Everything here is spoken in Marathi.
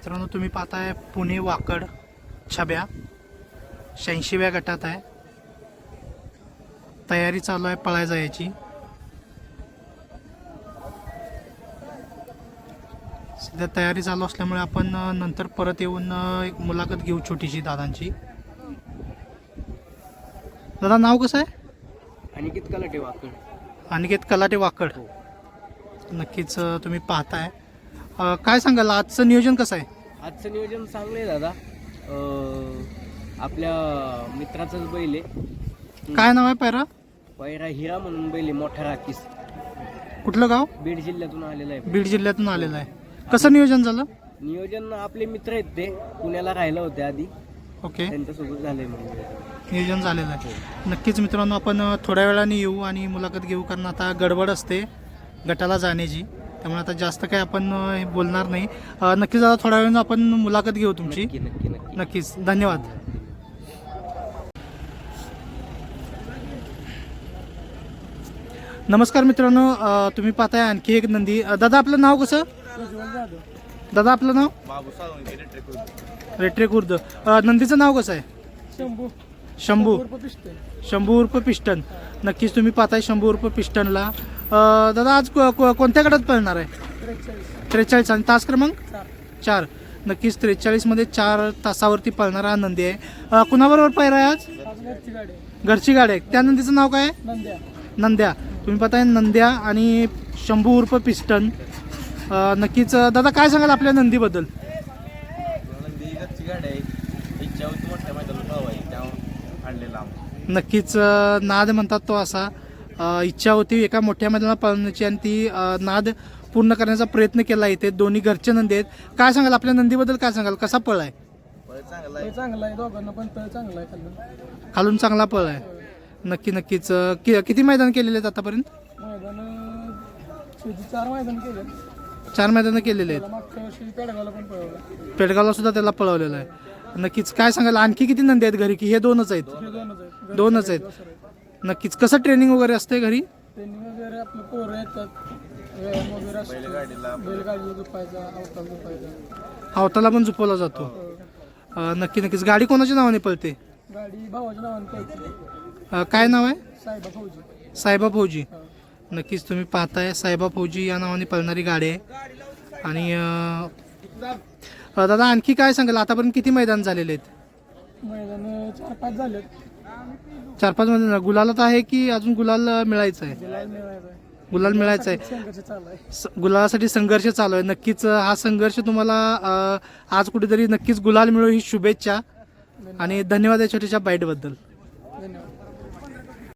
मित्रांनो तुम्ही पाहताय पुणे वाकड छब्या. शहाऐंशीव्या गटात आहे. तयारी चालू आहे पळाय जायची सध्या तयारी चालू असल्यामुळे आपण नंतर परत येऊन एक मुलाखत घेऊ छोटीशी दादांची. दादा नाव कसं आहे? अनिकेत कलाटे वाकड. अनिकेत कलाटे वाकड. नक्कीच अ, तुम्ही पाहताय. अ, काय सांगाल? आजचं नियोजन कसं आहे? आजचं नियोजन चांगलं आहे दादा. अं, आपल्या मित्राचाच बैल आहे. काय नाव आहे पैरा पैरा हिरा म्हणून बैल आहे मोठा राखीस कुठलं गाव? बीड जिल्ह्यातून आलेला आहे. बीड जिल्ह्यातून आलेलं आहे. कसं नियोजन झालं? नियोजन आपले मित्र आहेत ते. पुण्याला राहिलं होते आधी. ओके. त्यांच्यासोबत झालंय म्हणून. नियोजन झालेलं आहे. नक्कीच मित्रांनो आपण अ, थोड्या वेळाने येऊ आणि मुलाखत घेऊ कारण आता गडबड असते गटाला जाण्याची. त्यामुळे आता जास्त काही आपण हे बोलणार नाही. नक्कीच आता थोड्या वेळानं आपण मुलाखत घेऊ तुमची. नक्की नक्की नक्की. नक्कीच. धन्यवाद. नमस्कार मित्रांनो तुम्ही पाहताय आणखी एक नंदी. दादा आपलं नाव कसं? दादा आपलं नाव? रेट्रे खुर्द नंदीचं नाव कसं आहे? शंभू. शंभू. पिस्टन शंभू उर्फ पिस्टन नक्कीच तुम्ही पाहताय शंभू उर्फ पिस्टनला दादा आज को- को- कोणत्या गटात पळणार आहे? त्रेचाळीस. आणि तास क्रमांक? चार. नक्कीच त्रेचाळीसमध्ये चार तासावरती पळणारा हा नंदी आहे. अ, कुणाबरोबर पायरा आहे आज? घरची गाडी आहे. घरची गाडी आहे त्या नंदीचं नाव काय आहे? नंद्या. नंद्या. तुम्ही पाहताय नंद्या आणि शंभू उर्फ पिस्टन. अ, नक्कीच अ, दादा काय सांगाल आपल्या नंदीबद्दल? गाडी आहे इच्छा होती मोठ्या मैदानात आहे त्यामुळे आणलेला नक्कीच अ, नाद म्हणतात तो असा. इच्छा होती एका मोठ्या मैदानात पळण्याची आणि ती नाद पूर्ण करण्याचा प्रयत्न केला इथे. दोन्ही घरचे नंदी आहेत. काय सांगाल? आपल्या नंदीबद्दल काय सांगाल? कसा पळ आहे? चांगला आहे. दोघांना पण तळ चांगला आहे खालून. चांगला पळ आहे. नक्की नक्कीच. कि- किती मैदान केलेले आहेत आतापर्यंत? मैदान शेती चार मैदान केले चार मैदानं केलेले आहेत. पेडगावला पण पळवला. पेडगावला सुद्धा त्याला पळवलेलं आहे. नक्कीच. काय सांगाल? आणखी किती नंदी आहेत घरी? की हे दोनच आहेत? हे दोनच आहेत. दोनच आहेत. नक्कीच. कसं ट्रेनिंग वगैरे असते घरी? त्यांनी वगैरे आपलं पोरं येतात. व्यायाम वगैरे असतो. बैलगाडीला दुपायचा अवताल दुपायचा अवताला पण झुपवला जातो. अ, नक्की नक्कीच. गाडी कोणाच्या नावाने पळते? गाडी भावाच्या नावाने अ, काय नाव आहे? साहेबा फौजी. सायबा फौजी. नक्कीच तुम्ही पाहताय सायबा फौजी या नावाने पळणारी गाडी आहे. आणि अ, अ, दादा आणखी काय सांगाल? आतापर्यंत किती मैदान झालेले आहेत? मैदान चार पाच झालेत. चार पाच मैदान गुलालात आहे की अजून गुलाल मिळायचं आहे? गुलाल मिळायचा आहे. गुलालासाठी संघर्ष चालू आहे. नक्कीच हा संघर्ष तुम्हाला आज कुठेतरी नक्कीच गुलाल मिळो ही शुभेच्छा. आणि धन्यवाद या छोट्याशा बाईटबद्दल